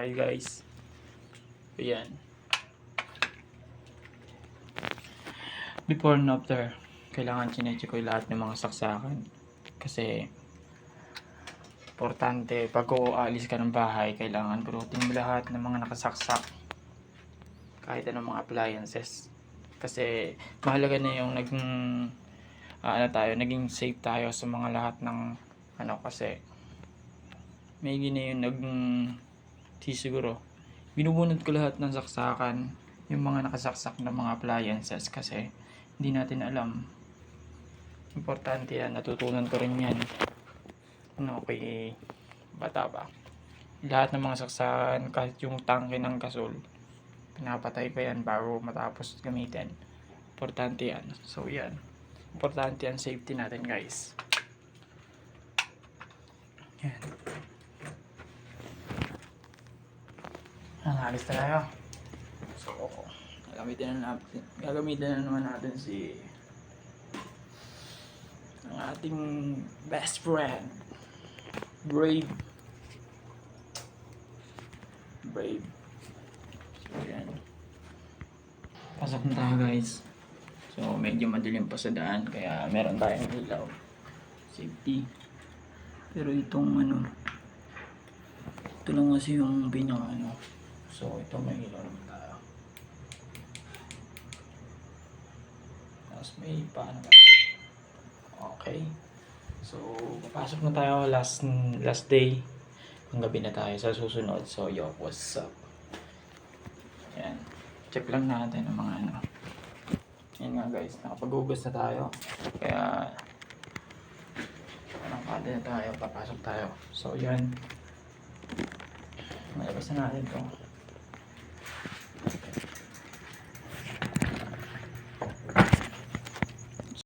Hi guys. Ayan. Before and after, kailangan chinecheck ko lahat ng mga saksakan. Kasi, importante, pag aalis ka ng bahay, kailangan burutin mo lahat ng mga nakasaksak. Kahit anong mga appliances. Kasi, mahalaga na yung naging, ah, ano tayo, naging safe tayo sa mga lahat ng, ano, kasi, may gina yung naging, di siguro, binubunot ko lahat ng saksakan, yung mga nakasaksak na mga appliances kasi hindi natin alam. Importante yan, natutunan ko rin yan. Ano, kay bata ba? Lahat ng mga saksakan, kahit yung tangke ng gasol, pinapatay ko yan bago matapos gamitin. Importante yan. So yan. Importante yan safety natin guys. Yan. Ang alis na tayo. So, gagamitin na natin, gagamitin na naman natin si ang ating best friend, Brave. Brave. So, yan. Pasok na tayo guys. So, medyo madilim pa sa daan, kaya meron tayong ilaw. Safety. Pero itong ano, ito lang kasi yung pinaka ano. So, ito may ilaw tayo. Tapos may paano ba? Okay. So, papasok na tayo last last day. Ang gabi na tayo sa susunod. So, yo, what's up? Yan. Check lang natin ang mga ano. Yan nga guys, nakapag-ugas na tayo. Kaya, nakakada na tayo, papasok tayo. So, yan. Malabas na natin to.